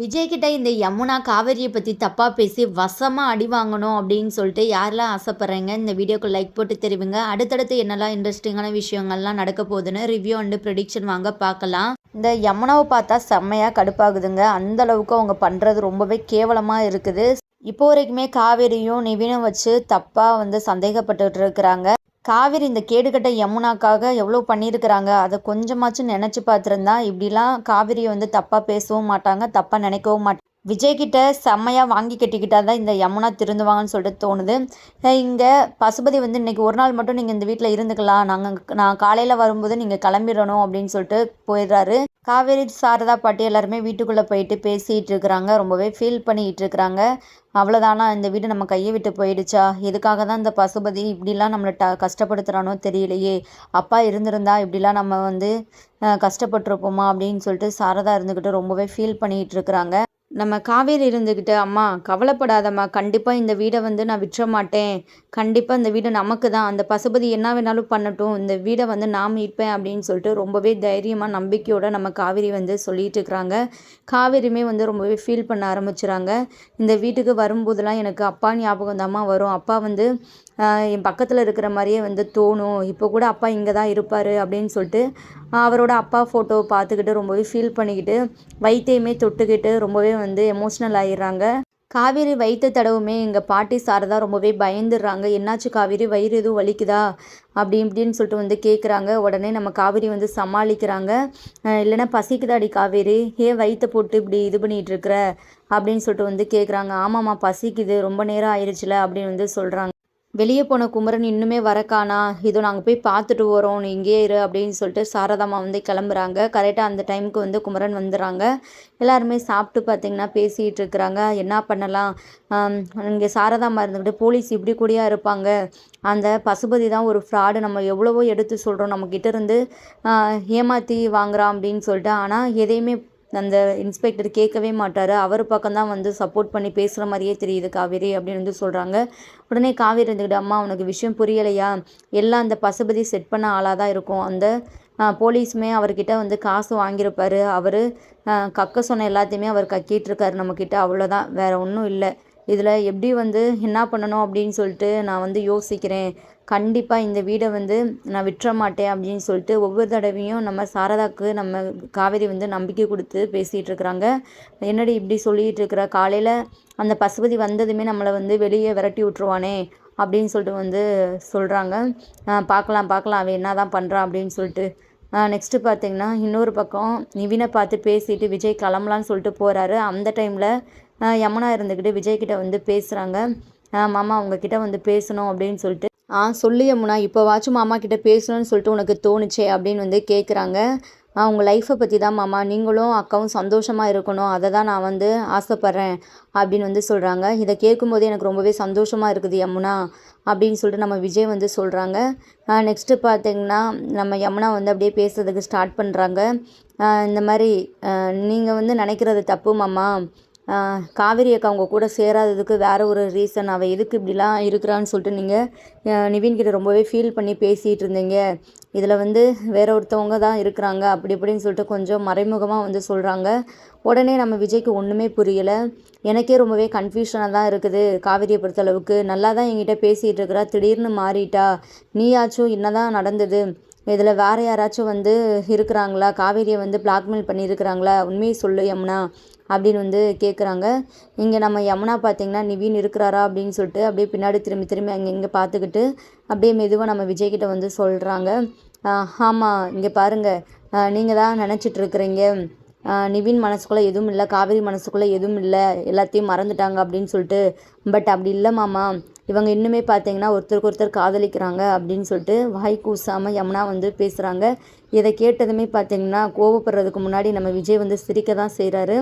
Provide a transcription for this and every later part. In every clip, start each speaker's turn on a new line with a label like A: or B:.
A: விஜய்கிட்ட இந்த யமுனா காவேரியை பற்றி தப்பாக பேசி வசமாக அடி வாங்கணும் அப்படின்னு சொல்லிட்டு யாரெல்லாம் ஆசைப்பட்றீங்க இந்த வீடியோக்கு லைக் போட்டு தெரிவிங்க. அடுத்தடுத்து என்னெல்லாம் இன்ட்ரெஸ்டிங்கான விஷயங்கள்லாம் நடக்க போகுதுன்னு ரிவ்யூ அண்டு ப்ரொடிக்ஷன் வாங்க பார்க்கலாம். இந்த யமுனாவை பார்த்தா செம்மையாக கடுப்பாகுதுங்க. அந்த அளவுக்கு அவங்க பண்ணுறது ரொம்பவே கேவலமாக இருக்குது. இப்போ வரைக்குமே காவேரியும் நிவினும் வச்சு தப்பாக வந்து சந்தேகப்பட்டு இருக்கிறாங்க. காவேரி இந்த கேடுகட்ட யமுனாக்காக எவ்வளோ பண்ணியிருக்கிறாங்க? அதை கொஞ்சமாச்சும் நினச்சி பார்த்துருந்தா இப்படிலாம் காவிரியை வந்து தப்பாக பேசவும் மாட்டாங்க தப்பாக நினைக்கவும் மாட்டாங்க விஜய்கிட்ட செம்மையாக வாங்கி கட்டிக்கிட்டா தான் இந்த யமுனா திருந்துவாங்கன்னு சொல்லிட்டு தோணுது. இங்கே பசுபதி வந்து இன்றைக்கி ஒரு நாள் மட்டும் நீங்கள் இந்த வீட்டில் இருந்துக்கலாம். நாங்கள் நான் காலையில் வரும்போது நீங்கள் கிளம்பிடணும் அப்படின்னு சொல்லிட்டு போயிடுறாரு. காவேரி சாரதா பாட்டி எல்லாருமே வீட்டுக்குள்ளே போயிட்டு பேசிகிட்டு இருக்கிறாங்க ரொம்பவே ஃபீல் பண்ணிகிட்டு இருக்கிறாங்க அவ்வளோதானா இந்த வீடு நம்ம கையை விட்டு போயிடுச்சா? எதுக்காக தான் இந்த பசுபதி இப்படிலாம் நம்மளை ட கஷ்டப்படுத்துகிறானோ தெரியலையே. அப்பா இருந்திருந்தா இப்படிலாம் நம்ம வந்து கஷ்டப்பட்டுருப்போமா அப்படின்னு சொல்லிட்டு சாரதா இருந்துக்கிட்டு ரொம்பவே ஃபீல் பண்ணிகிட்டு இருக்கிறாங்க நம்ம காவேரி இருந்துக்கிட்டு அம்மா கவலைப்படாதம்மா. கண்டிப்பாக இந்த வீடை வந்து நான் விற்ற மாட்டேன் கண்டிப்பாக இந்த வீடு நமக்கு தான். அந்த பசுபதி என்ன வேணாலும் பண்ணட்டும். இந்த வீடை வந்து நான் மீட்பேன் அப்படின்னு சொல்லிட்டு ரொம்பவே தைரியமாக நம்பிக்கையோடு நம்ம காவேரி வந்து சொல்லிட்டு இருக்கிறாங்க. காவேரியுமே வந்து ரொம்பவே ஃபீல் பண்ண ஆரம்பிச்சுறாங்க. இந்த வீட்டுக்கு வரும்போதெல்லாம் எனக்கு அப்பா ஞாபகம் தாம்மா வரும். அப்பா வந்து என் பக்கத்தில் இருக்கிற மாதிரியே வந்து தோணும். இப்போ கூட அப்பா இங்கே தான் இருப்பார் அப்படின்னு சொல்லிட்டு அவரோட அப்பா ஃபோட்டோவை பார்த்துக்கிட்டு ரொம்பவே ஃபீல் பண்ணிக்கிட்டு வைத்தியமே தொட்டுக்கிட்டு ரொம்பவே வந்து எமோஷ்னல் ஆகிடுறாங்க காவேரி வைத்த தடவுமே எங்கள் பாட்டி சாரதா ரொம்பவே பயந்துடுறாங்க. என்னாச்சு காவேரி? வயிறு எதுவும் வலிக்குதா? அப்படி இப்படின்னு சொல்லிட்டு வந்து கேட்குறாங்க உடனே நம்ம காவேரி வந்து சமாளிக்கிறாங்க. இல்லைன்னா பசிக்குதாடி காவேரி? ஏன் வயிற்ற போட்டு இப்படி இது பண்ணிகிட்டு இருக்கிற? அப்படின்னு சொல்லிட்டு வந்து கேட்குறாங்க ஆமாம்மா பசிக்குது. ரொம்ப நேரம் ஆயிடுச்சுல அப்படின்னு வந்து சொல்கிறாங்க வெளியே போன குமரன் இன்னுமே வரக்கானா? இதோ நாங்கள் போய் பார்த்துட்டு வரோம் நீ இங்கே இரு அப்படின்னு சொல்லிட்டு சாரதாமா வந்து கிளம்புறாங்க. கரெக்டாக அந்த டைமுக்கு வந்து குமரன் வந்துடுறாங்க. எல்லாருமே சாப்பிட்டு பார்த்திங்கன்னா பேசிகிட்டு இருக்கிறாங்க. என்ன பண்ணலாம்? இங்கே சாரதாமா இருந்துக்கிட்டு போலீஸ் இப்படி கூடியா இருப்பாங்க? அந்த பசுபதி தான் ஒரு ஃப்ராடு நம்ம எவ்வளவோ எடுத்து சொல்கிறோம் நம்மக்கிட்ட இருந்து. ஏமாற்றி வாங்குறான் அப்படின்னு சொல்லிட்டு. ஆனால் எதையுமே அந்த இன்ஸ்பெக்டர் கேட்கவே மாட்டார். அவர் பக்கம் தான் வந்து சப்போர்ட் பண்ணி பேசுகிற மாதிரியே தெரியுது காவேரி அப்படின்னு வந்து சொல்கிறாங்க உடனே காவேரி இருந்துக்கிட்டு அம்மா உனக்கு விஷயம் புரியலையா? எல்லாம் அந்த பசுபதி செட் பண்ண ஆளாக தான் இருக்கும். அந்த போலீஸுமே அவர்கிட்ட வந்து காசு வாங்கியிருப்பார். அவர் கக்க சொன்ன எல்லாத்தையுமே அவர் கக்கிட்டுருக்காரு நம்மக்கிட்ட அவ்வளோதான் வேறு ஒன்றும் இல்லை. இதில் எப்படி வந்து என்ன பண்ணணும் அப்படின்னு சொல்லிட்டு நான் வந்து யோசிக்கிறேன். கண்டிப்பாக இந்த வீடை வந்து நான் விட்டுற மாட்டேன் அப்படின்னு சொல்லிட்டு ஒவ்வொரு தடவையும் நம்ம சாரதாக்கு நம்ம காவேரி வந்து நம்பிக்கை கொடுத்து பேசிகிட்டு இருக்கிறாங்க. என்னடி இப்படி சொல்லிகிட்டு இருக்கிற? காலையில் அந்த பசுபதி வந்ததுமே நம்மளை வந்து வெளியே விரட்டி விட்ருவானே அப்படின்னு சொல்லிட்டு வந்து சொல்கிறாங்க பார்க்கலாம் பார்க்கலாம். அவன் என்ன தான் பண்ணுறான் அப்படின்னு சொல்லிட்டு. நெக்ஸ்ட்டு பார்த்தீங்கன்னா இன்னொரு பக்கம் நிவினை பார்த்து பேசிட்டு விஜய் கிளம்பலான்னு சொல்லிட்டு போகிறாரு அந்த டைமில் யமுனா இருந்துக்கிட்டு விஜய்கிட்ட வந்து பேசுகிறாங்க மாமா அவங்கக்கிட்ட வந்து பேசணும் அப்படின்னு சொல்லிட்டு ஆ சொல்லு யமுனா இப்போவாச்சும் மாமா கிட்ட பேசணும்னு சொல்லிட்டு உனக்கு தோணுச்சே அப்படின்னு வந்து கேட்குறாங்க உங்கள் லைஃப்பை பற்றி தான் மாமா நீங்களும் அக்காவும் சந்தோஷமாக இருக்கணும் அதை தான் நான் வந்து ஆசைப்பட்றேன் அப்படின்னு வந்து சொல்கிறாங்க இதை கேட்கும்போது எனக்கு ரொம்பவே சந்தோஷமாக இருக்குது யமுனா அப்படின்னு சொல்லிட்டு நம்ம விஜய் வந்து சொல்கிறாங்க நெக்ஸ்ட்டு பார்த்திங்கன்னா நம்ம யமுனா வந்து அப்படியே பேசுறதுக்கு ஸ்டார்ட் பண்ணுறாங்க இந்த மாதிரி நீங்கள் வந்து நினைக்கிறது தப்பு மாமா. காவேரி அக்கா அவங்க கூட சேராததுக்கு வேறு ஒரு ரீசன் அவள் எதுக்கு இப்படிலாம் இருக்கிறான்னு சொல்லிட்டு நீங்கள் நிவின் கிட்ட ரொம்பவே ஃபீல் பண்ணி பேசிகிட்டு இருந்தீங்க. இதில் வந்து வேற ஒருத்தவங்க தான் இருக்கிறாங்க அப்படி இப்படின்னு சொல்லிட்டு கொஞ்சம் மறைமுகமாக வந்து சொல்கிறாங்க உடனே நம்ம விஜய்க்கு ஒன்றுமே புரியலை. எனக்கே ரொம்பவே கன்ஃபியூஷனாக தான் இருக்குது. காவிரியை பொறுத்தளவுக்கு நல்லா தான் என்கிட்ட பேசிகிட்டு இருக்கிறா. திடீர்னு மாறிட்டா. நீயாச்சும் என்ன தான் நடந்தது? இதில் வேறு யாராச்சும் வந்து இருக்கிறாங்களா? காவேரியை வந்து பிளாக்மெயில் பண்ணியிருக்கிறாங்களா? உண்மையை சொல்லு யமுனா. அப்படின்னு வந்து கேட்குறாங்க இங்கே நம்ம யமுனா பார்த்தீங்கன்னா நிவின் இருக்கிறாரா அப்படின்னு சொல்லிட்டு அப்படியே பின்னாடி திரும்பி திரும்பி அங்கே இங்கே பார்த்துக்கிட்டு அப்படியே மெதுவாக நம்ம விஜய்கிட்ட வந்து சொல்கிறாங்க ஆமாம் இங்கே பாருங்கள் நீங்கள் தான் நினச்சிட்ருக்குறீங்க நிவின் மனசுக்குள்ளே எதுவும் இல்லை காவேரி மனசுக்குள்ளே எதுவும் இல்லை எல்லாத்தையும் மறந்துட்டாங்க அப்படின்னு சொல்லிட்டு. பட் அப்படி இல்லை மாமா. இவங்க இன்னுமே பார்த்தீங்கன்னா ஒருத்தருக்கு ஒருத்தர் காதலிக்கிறாங்க அப்படின்னு சொல்லிட்டு வாய் கூசாமல் யமுனா வந்து பேசுகிறாங்க இதை கேட்டதுமே பார்த்தீங்கன்னா கோவப்படுறதுக்கு முன்னாடி நம்ம விஜய் வந்து சிரிக்க தான் செய்கிறாரு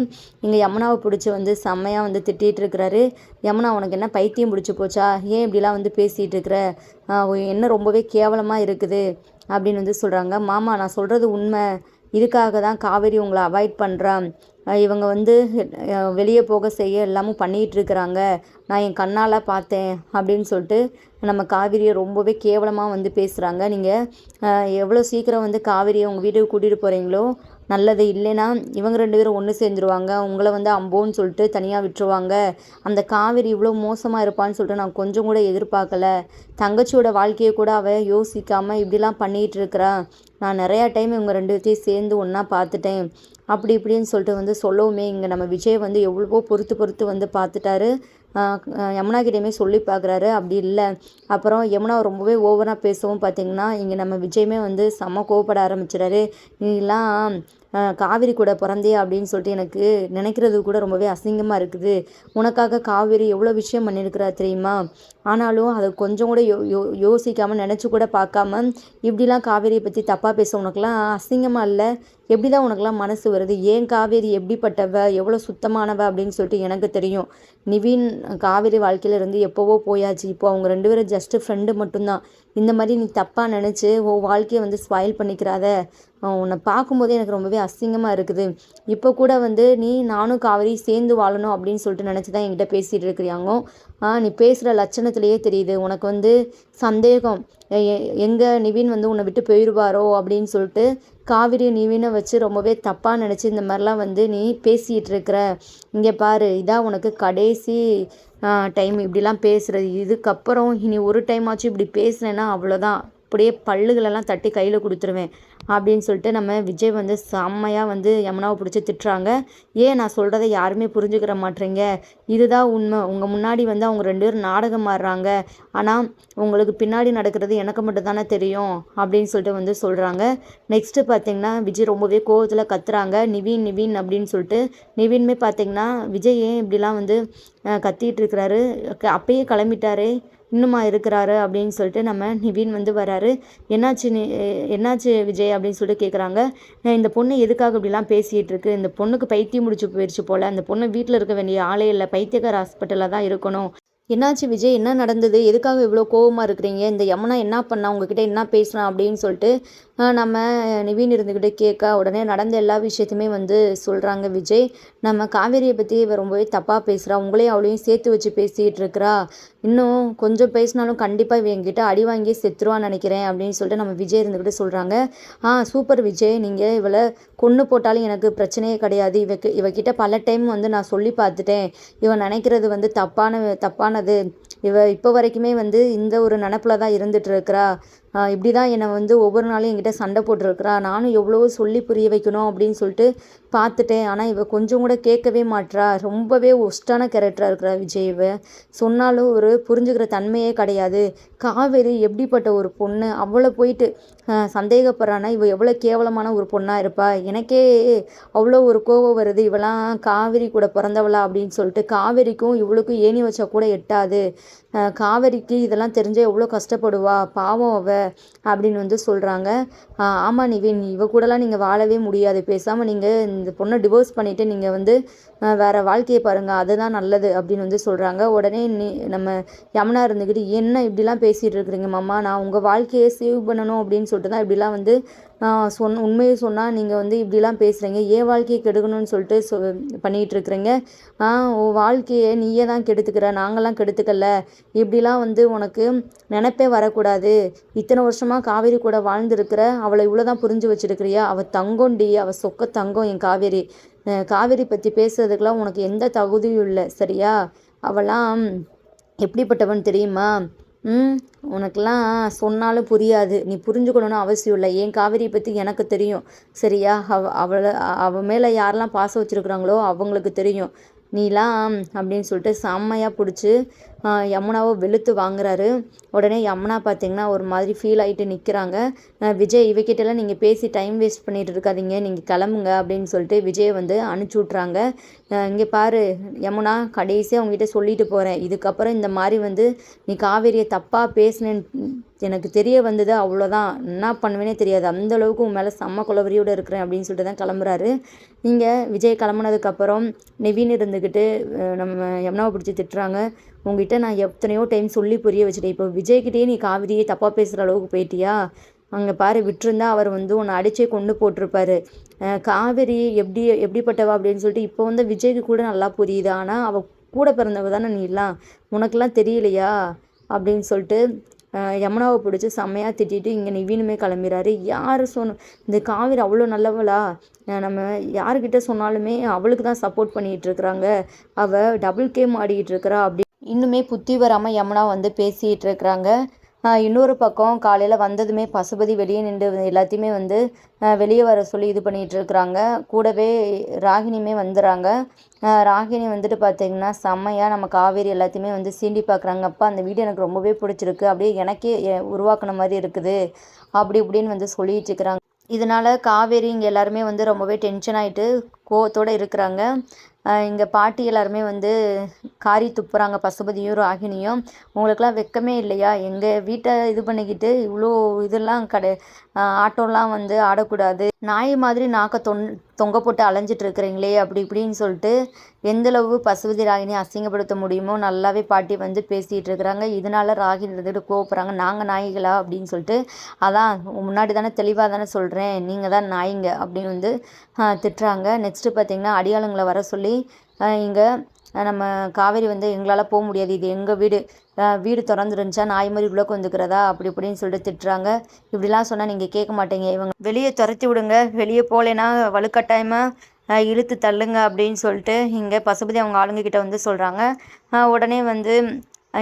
A: இங்கே யமுனாவை பிடிச்சி வந்து செம்மையாக வந்து திட்டிகிட்டு இருக்கிறாரு. யமுனா உனக்கு என்ன பைத்தியம் பிடிச்சி போச்சா? ஏன் இப்படிலாம் வந்து பேசிகிட்டு இருக்கிற? என்ன ரொம்பவே கேவலமாக இருக்குது அப்படின்னு வந்து சொல்கிறாங்க மாமா நான் சொல்கிறது உண்மை. இதுக்காக தான் காவேரி உங்களை அவாய்ட் பண்ணுறான் இவங்க வந்து வெளியே போக செய்ய எல்லாமும் பண்ணிகிட்டு இருக்கிறாங்க. நான் என் கண்ணால் பார்த்தேன் அப்படின்னு சொல்லிட்டு நம்ம காவிரியை ரொம்பவே கேவலமாக வந்து பேசுகிறாங்க நீங்கள் எவ்வளோ சீக்கிரம் வந்து காவிரியை உங்கள் வீட்டுக்கு கூட்டிகிட்டு போகிறீங்களோ நல்லது இல்லைன்னா இவங்க ரெண்டு பேரும் ஒன்று சேர்ந்துருவாங்க. உங்களை வந்து அம்போன்னு சொல்லிட்டு தனியாக விட்டுருவாங்க. அந்த காவேரி இவ்வளோ மோசமாக இருப்பான்னு சொல்லிட்டு நான் கொஞ்சம் கூட எதிர்பார்க்கல. தங்கச்சியோட வாழ்க்கையை கூட அவள் யோசிக்காமல் இப்படிலாம் பண்ணிகிட்டு இருக்கிறான் நான் நிறையா டைம் இவங்க ரெண்டு பேர்த்தையும் சேர்ந்து ஒன்றா பார்த்துட்டேன். அப்படி இப்படின்னு சொல்லிட்டு வந்து சொல்லவுமே இங்கே நம்ம விஜய் வந்து எவ்வளவோ பொறுத்து பொறுத்து வந்து பார்த்துட்டாரு. யமுனா கிட்டேயுமே சொல்லி பார்க்குறாரு அப்படி இல்லை. அப்புறம் யமுனா ரொம்பவே ஓவராக பேசவும் பார்த்தீங்கன்னா இங்கே நம்ம விஜயமே வந்து செம்ம கோவப்பட ஆரம்பிச்சிடாரு நீலாம் காவிரி கூட பிறந்தே அப்படின்னு சொல்லிட்டு எனக்கு நினைக்கிறது கூட ரொம்பவே அசிங்கமாக இருக்குது. உனக்காக காவிரி எவ்வளோ விஷயம் பண்ணியிருக்கிறா தெரியுமா? ஆனாலும் அதை கொஞ்சம் கூட யோ யோ யோசிக்காமல் நினச்சி கூட பார்க்காம இப்படிலாம் காவேரியை பற்றி தப்பாக பேச உனக்குலாம் அசிங்கமாக இல்லை? எப்படி தான் உனக்குலாம் மனசு வருது? ஏன் காவேரி எப்படிப்பட்டவ? எவ்வளோ சுத்தமானவ? அப்படின்னு சொல்லிட்டு எனக்கு தெரியும். நிவின் காவேரி வாழ்க்கையில இருந்து எப்போவோ போயாச்சு. இப்போ அவங்க ரெண்டு பேரும் ஜஸ்ட்டு ஃப்ரெண்டு மட்டும்தான். இந்த மாதிரி நீ தப்பாக நினச்சி ஓ வாழ்க்கையை வந்து ஸ்பாயில் பண்ணிக்கிறாத. உன்னை பார்க்கும்போதே எனக்கு ரொம்பவே அசிங்கமாக இருக்குது. இப்போ கூட வந்து நீ நானும் காவேரி சேர்ந்து வாழணும் அப்படின்னு சொல்லிட்டு நினச்சி தான் என்கிட்ட பேசிகிட்டு இருக்கிறியாங்க நீ பேசுகிற லட்சணத்துலேயே தெரியுது. உனக்கு வந்து சந்தேகம். எங்கே நிவின் வந்து உன்னை விட்டு போயிடுவாரோ அப்படின்னு சொல்லிட்டு காவிரி நிவினை வச்சு ரொம்பவே தப்பாக நினச்சி இந்த மாதிரிலாம் வந்து நீ பேசிகிட்டு இருக்கிற. இங்கே பாரு இதான் உனக்கு கடைசி டைம் இப்படிலாம் பேசுகிறது இதுக்கப்புறம் இனி ஒரு டைமாச்சும் இப்படி பேசுனேன்னா அவ்வளோதான் அப்படியே பல்லுகளெல்லாம் தட்டி கையில் கொடுத்துருவேன். அப்படின்னு சொல்லிட்டு நம்ம விஜய் வந்து செம்மையாக வந்து யமுனாவை பிடிச்சி திட்டுறாங்க. ஏன் நான் சொல்கிறத யாருமே புரிஞ்சுக்கிற மாட்டேறீங்க? இதுதான் உண்மை. உங்கள் முன்னாடி வந்து அவங்க ரெண்டு பேரும் நாடகம் ஆடுறாங்க. ஆனால் உங்களுக்கு பின்னாடி நடக்கிறது எனக்கு மட்டும் தானே தெரியும் அப்படின்னு சொல்லிட்டு வந்து சொல்கிறாங்க நெக்ஸ்ட்டு பார்த்தீங்கன்னா விஜய் ரொம்பவே கோவத்தில் கத்துறாங்க. நிவின் நிவின் அப்படின்னு சொல்லிட்டு. நிவின்மே பார்த்தீங்கன்னா விஜய் ஏன் இப்படிலாம் வந்து கத்திகிட்டு இருக்கிறாரு? அப்பயே கிளம்பிட்டாரே. இன்னுமா இருக்கிறாரு அப்படின்னு சொல்லிட்டு நம்ம நிவின் வந்து வராரு. என்னாச்சு என்னாச்சு விஜய் அப்படின்னு சொல்லிட்டு கேட்குறாங்க இந்த பொண்ணு எதுக்காக இப்படிலாம் பேசிகிட்டு இருக்கு? இந்த பொண்ணுக்கு பைத்தியம் முடிச்சு போயிடுச்சு போல். அந்த பொண்ணு வீட்டில் இருக்க வேண்டிய ஆளே இல்லை. பைத்தியக்கார ஹாஸ்பிட்டலில் தான் இருக்கணும். என்னாச்சு விஜய்? என்ன நடந்தது? எதுக்காக இவ்வளோ கோவமாக இருக்கிறீங்க? இந்த யமுனா என்ன பண்ணா? உங்ககிட்ட என்ன பேசினா அப்படின்னு சொல்லிட்டு நம்ம நிவீன் இருந்துக்கிட்டே கேட்க உடனே நடந்த எல்லா விஷயத்தையுமே வந்து சொல்கிறாங்க விஜய். நம்ம காவேரியை பற்றி இவ ரொம்பவே தப்பாக பேசுகிறா உங்களையும் அவளையும் சேர்த்து வச்சு பேசிகிட்டு இருக்கிறா. இன்னும் கொஞ்சம் பேசினாலும் கண்டிப்பாக இவன் என்கிட்ட அடி வாங்கி செத்துருவான்னு நினைக்கிறேன் அப்படின்னு சொல்லிட்டு நம்ம விஜய் இருந்துக்கிட்டு சொல்கிறாங்க ஆ சூப்பர் விஜய். நீங்கள் இவளை கொன்று போட்டாலும் எனக்கு பிரச்சனையே கிடையாது. இவக்கு இவகிட்ட பல டைம் வந்து நான் சொல்லி பார்த்துட்டேன். இவன் நினைக்கிறது வந்து தப்பான தப்பானது. இவ இப்போ வரைக்குமே வந்து இந்த ஒரு நினப்பில் தான் இருந்துகிட்டு இருக்கிறா. இப்படி தான் என்னை வந்து ஒவ்வொரு நாளும் என்கிட்ட சண்டை போட்டிருக்கிறா. நானும் எவ்வளவோ சொல்லி புரிய வைக்கணும் அப்படின்னு சொல்லிட்டு பார்த்துட்டேன். ஆனால் இவள் கொஞ்சம் கூட கேட்கவே மாட்றா. ரொம்பவே ஒஸ்ட்டான கேரக்டராக இருக்கிறா விஜய் இவ. சொன்னாலும் ஒரு புரிஞ்சுக்கிற தன்மையே கிடையாது. காவேரி எப்படிப்பட்ட ஒரு பொண்ணு? அவ்வளோ போயிட்டு சந்தேகப்படுறானா? இவள் எவ்வளோ கேவலமான ஒரு பொண்ணாக இருப்பா? எனக்கே அவ்வளோ ஒரு கோவம் வருது. இவளாம் காவேரி கூட பிறந்தவளா அப்படின்னு சொல்லிட்டு காவேரிக்கும் இவளுக்கும் ஏணி வச்சா கூட எட்டாது. காவேரிக்கு இதெல்லாம் தெரிஞ்சால் எவ்வளோ கஷ்டப்படுவா? பாவம் அவள் அப்படின்னு வந்து சொல்கிறாங்க ஆமாம் நிவின் இவ கூடலாம் நீங்கள் வாழவே முடியாது. பேசாமல் நீங்கள் இந்த பொண்ணை டிவோர்ஸ் பண்ணிவிட்டு நீங்கள் வந்து வேறு வாழ்க்கையை பாருங்கள் அதுதான் நல்லது அப்படின்னு வந்து சொல்கிறாங்க உடனே நீ நம்ம யமுனா இருந்துக்கிட்டு என்ன இப்படிலாம் பேசிகிட்டு இருக்கிறீங்க மாமா? நான் உங்கள் வாழ்க்கையை சேவ் பண்ணணும் அப்படின்னு சொல்லிட்டு தான் இப்படிலாம் வந்து சொன்ன உண்மையை சொன்னால் நீங்கள் வந்து இப்படிலாம் பேசுகிறீங்க ஏன் வாழ்க்கையை கெடுக்கணும்னு சொல்லிட்டு சொ பண்ணிகிட்டு இருக்கிறீங்க உன் வாழ்க்கையை நீயே தான் கெடுத்துக்கிற. நாங்களாம் கெடுத்துக்கல. இப்படிலாம் வந்து உனக்கு நினப்பே வரக்கூடாது. இத்தனை வருஷமாக காவேரி கூட வாழ்ந்துருக்கிற அவளை இவ்வளோ தான் புரிஞ்சு வச்சுருக்கிறியா? அவள் தங்கம்டி அவள் சொக்க தங்கம் என் காவேரி. காவேரி பற்றி பேசுறதுக்கெலாம் உனக்கு எந்த தகுதியும் இல்லை சரியா? அவளாம் எப்படிப்பட்டவன் தெரியுமா? ம் உனக்கெல்லாம் சொன்னாலும் புரியாது. நீ புரிஞ்சுக்கணுன்னு அவசியம் இல்லை. என் காவேரியை பற்றி எனக்கு தெரியும். சரியா? அவ அவளை அவள் மேலே யாரெல்லாம் பாசம் வச்சுருக்குறாங்களோ அவங்களுக்கு தெரியும். நீலாம் அப்படின்னு சொல்லிட்டு செம்மையாக பிடிச்சி யமுனாவை வெளுத்து வாங்குறாரு. உடனே யமுனா பார்த்தீங்கன்னா ஒரு மாதிரி ஃபீல் ஆகிட்டு நிற்கிறாங்க விஜய் இவக்கிட்டலாம் நீங்கள் பேசி டைம் வேஸ்ட் பண்ணிகிட்டு இருக்காதீங்க. நீங்கள் கிளம்புங்க அப்படின்னு சொல்லிட்டு விஜயை வந்து அனுப்பிச்சி விட்றாங்க இங்கே பாரு யமுனா கடைசியாக அவங்ககிட்ட சொல்லிட்டு போகிறேன் இதுக்கப்புறம் இந்த மாதிரி வந்து நீ காவேரியை தப்பாக பேசினேன்னு எனக்கு தெரிய வந்தது அவ்வளோதான். என்ன பண்ணுவேனே தெரியாது. அந்தளவுக்கு உன் மேலே செம்ம குலவரியோடு இருக்கிறேன் அப்படின்னு சொல்லிட்டு தான் கிளம்புறாரு. நீங்கள் விஜய் கிளம்புனதுக்கப்புறம் நெவின் இருந்துக்கிட்டு நம்ம யமுனாவை பிடிச்சி திட்டுறாங்க. உங்ககிட்ட நான் எத்தனையோ டைம் சொல்லி புரிய வச்சுட்டேன். இப்போ விஜய்கிட்டயே நீ காவிரியை தப்பாக பேசுகிற அளவுக்கு போயிட்டியா? அங்கே பாரு விட்டுருந்தா அவர் வந்து உன்னை அடிச்சே கொண்டு போட்டிருப்பாரு. காவேரி எப்படி எப்படிப்பட்டவா? அப்படின்னு சொல்லிட்டு இப்போ வந்து விஜய்க்கு கூட நல்லா புரியுது. ஆனால் அவள் கூட பிறந்தவ தானே நீலாம் உனக்கெல்லாம் தெரியலையா? அப்படின்னு சொல்லிட்டு யமுனாவை பிடிச்சி செம்மையாக திட்டிட்டு இங்கே நிவினுமே கிளம்பிறாரு. யார் சொன்ன இந்த காவிரி அவ்வளோ நல்லவளா? நம்ம யாருக்கிட்ட சொன்னாலுமே அவளுக்கு தான் சப்போர்ட் பண்ணிகிட்டு இருக்கிறாங்க. அவள் டபுள் கேம் ஆடிக்கிட்டு இருக்கிறா அப்படி. இன்னுமே புத்தி வராமல் யமுனா வந்து பேசிகிட்டு இருக்கிறாங்க. இன்னொரு பக்கம் காலையில் வந்ததுமே பசுபதி வெளியே நின்று எல்லாத்தையுமே வந்து வெளியே வர சொல்லி இது பண்ணிகிட்டு இருக்கிறாங்க. கூடவே ராகினியுமே வந்துடுறாங்க ராகினி வந்துட்டு பார்த்தீங்கன்னா செம்மையாக நம்ம காவேரி எல்லாத்தையுமே வந்து சீண்டி பார்க்குறாங்க அப்பா அந்த வீடு எனக்கு ரொம்பவே பிடிச்சிருக்கு. அப்படியே எனக்கே உருவாக்கின உருவாக்குன மாதிரி இருக்குது. அப்படி இப்படின்னு வந்து சொல்லிட்டு இருக்கிறாங்க. இதனால் காவேரி இங்கே எல்லாருமே வந்து ரொம்பவே டென்ஷன் ஆகிட்டு கோவத்தோடு இருக்கிறாங்க. இங்கே பாட்டி எல்லாருமே வந்து காரி துப்புறாங்க பசுபதியும் ராகினியும் உங்களுக்கெல்லாம் வெக்கமே இல்லையா? எங்கள் வீட்டை இது பண்ணிக்கிட்டு இவ்வளோ இதெல்லாம் கடை ஆட்டோலாம் வந்து ஆடக்கூடாது. நாய் மாதிரி நாக்க தொன் தொங்க போட்டு அலைஞ்சிட்டு இருக்கிறீங்களே அப்படி இப்படின்னு சொல்லிட்டு எந்தளவு பசுபதி ராகினி அசிங்கப்படுத்த முடியுமோ நல்லாவே பாட்டி வந்து பேசிகிட்டு இருக்கிறாங்க. இதனால ராகினி இருந்துட்டு கோவப்படுறாங்க. நாங்கள் நாய்களா? அப்படின்னு சொல்லிட்டு அதான் முன்னாடி தானே தெளிவாக தானே சொல்கிறேன் நீங்கள் தான் நாய்ங்க அப்படின்னு வந்து திட்டுறாங்க. நெக்ஸ்ட்டு பார்த்தீங்கன்னா அடியாளுங்களை வர சொல்லி இங்கே நம்ம காவேரி வந்து எங்களால் போக முடியாது. இது எங்கள் வீடு? வீடு திறந்துருந்துச்சா? நாய் மாதிரி உள்ளே வந்துக்கிறதா அப்படி இப்படின்னு சொல்லிட்டு திட்டுறாங்க. இப்படிலாம் சொன்னால் நீங்கள் கேட்க மாட்டீங்க. இவங்க வெளியே துரத்தி விடுங்க. வெளியே போகலைன்னா வலுக்கட்டாயமாக இழுத்து தள்ளுங்க அப்படின்னு சொல்லிட்டு இங்கே பசுபதி அவங்க ஆளுங்கக்கிட்ட வந்து சொல்கிறாங்க உடனே வந்து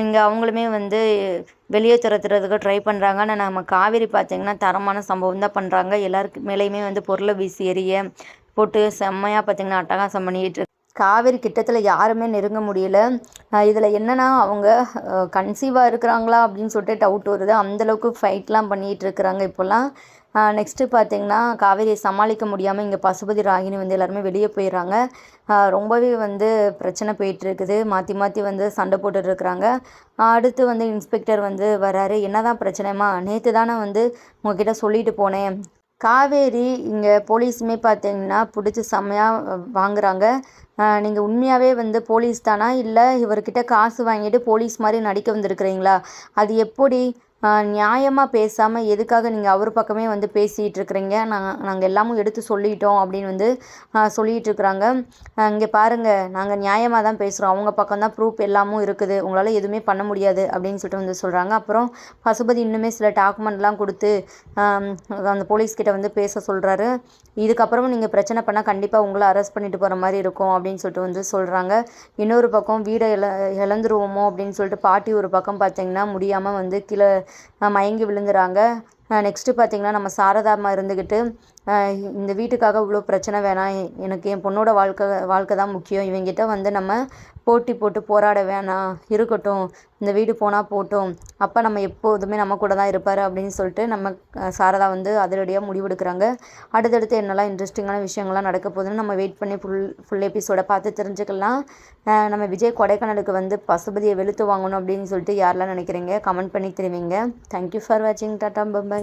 A: இங்கே அவங்களுமே வந்து வெளியே துரத்துறதுக்கு ட்ரை பண்ணுறாங்க ஆனால் நம்ம காவேரி பார்த்திங்கன்னா தரமான சம்பவம் தான் பண்ணுறாங்க எல்லாருக்கு மேலேயுமே வந்து பொருளை வீசி எறிய போட்டு செம்மையாக பார்த்தீங்கன்னா அட்டகாசம் பண்ணிக்கிட்டு காவேரி கிட்டத்தில் யாருமே நெருங்க முடியல. இதில் என்னென்னா அவங்க கன்சீவாக இருக்கிறாங்களா அப்படின்னு சொல்லிட்டு டவுட் வருது. அந்தளவுக்கு ஃபைட்லாம் பண்ணிகிட்டு இருக்கிறாங்க இப்போல்லாம் நெக்ஸ்ட்டு பார்த்தீங்கன்னா காவேரியை சமாளிக்க முடியாமல் இங்கே பசுபதி ராகினி வந்து எல்லாருமே வெளியே போயிடுறாங்க. ரொம்பவே வந்து பிரச்சனை போயிட்டுருக்குது மாற்றி மாற்றி வந்து சண்டை போட்டுட்ருக்குறாங்க அடுத்து வந்து இன்ஸ்பெக்டர் வந்து வராரு. என்னதான் பிரச்சனைமா நேற்று தானே வந்து உங்ககிட்ட சொல்லிட்டு போனேன். காவேரி இங்கே போலீஸுமே பார்த்தீங்கன்னா பிடிச்சி செம்மையாக வாங்குறாங்க. நீங்கள் உண்மையாகவே வந்து போலீஸ் தானா? இல்லை இவர்கிட்ட காசு வாங்கிட்டு போலீஸ் மாதிரி நடிக்க வந்திருக்கிறீங்களா? அது எப்படி நியாயமாக பேசாமல் எதுக்காக நீங்கள் அவர் பக்கமே வந்து பேசிகிட்டு இருக்கிறீங்க நாங்கள் நாங்கள் எல்லாமும் எடுத்து சொல்லிட்டோம் அப்படின்னு வந்து சொல்லிகிட்டு இருக்கிறாங்க இங்கே பாருங்கள் நாங்கள் நியாயமாக தான் பேசுகிறோம் அவங்க பக்கம் தான் ப்ரூஃப் எல்லாமும் இருக்குது. உங்களால் எதுவுமே பண்ண முடியாது அப்படின்னு சொல்லிட்டு வந்து சொல்கிறாங்க அப்புறம் பசுபதி இன்னுமே சில டாக்குமெண்ட்லாம் கொடுத்து அந்த போலீஸ்கிட்ட வந்து பேச சொல்கிறாரு இதுக்கப்புறமும் நீங்கள் பிரச்சனை பண்ணால் கண்டிப்பாக உங்களை அரெஸ்ட் பண்ணிட்டு போகிற மாதிரி இருக்கும் அப்படின்னு சொல்லிட்டு வந்து சொல்கிறாங்க இன்னொரு பக்கம் வீடை இழ இழந்துருவோமோ அப்படின்னு சொல்லிட்டு பாட்டி ஒரு பக்கம் பார்த்தீங்கன்னா முடியாமல் வந்து கீழே மயங்கி விழுந்துறாங்க நெக்ஸ்ட்டு பார்த்திங்கன்னா நம்ம சாரதாம்மா இருந்துக்கிட்டு இந்த வீட்டுக்காக இவ்வளோ பிரச்சனை வேணாம். எனக்கு என் பொண்ணோட வாழ்க்கை வாழ்க்கை தான் முக்கியம். இவங்கிட்ட வந்து நம்ம போட்டி போட்டு போராட வேணாம். இருக்கட்டும். இந்த வீடு போனால் போட்டும். அப்போ நம்ம எப்போதுமே நம்ம கூட தான் இருப்பார் அப்படின்னு சொல்லிட்டு நம்ம சாரதா வந்து அதிரடியாக முடிவெடுக்கிறாங்க அடுத்தடுத்து என்னெல்லாம் இன்ட்ரெஸ்டிங்கான விஷயங்கள்லாம் நடக்க போகுதுன்னு நம்ம வெயிட் பண்ணி ஃபுல் ஃபுல் எபிசோடை பார்த்து தெரிஞ்சுக்கலாம். நம்ம விஜய் கொடைக்கானலுக்கு வந்து பசுபதியை வெளுத்து வாங்கணும் அப்படின்னு சொல்லிட்டு யாரெல்லாம் நினைக்கிறீங்க? கமெண்ட் பண்ணி தெரிவிங்க. தேங்க்யூ ஃபார் வாட்சிங் டாட்டா பம்பை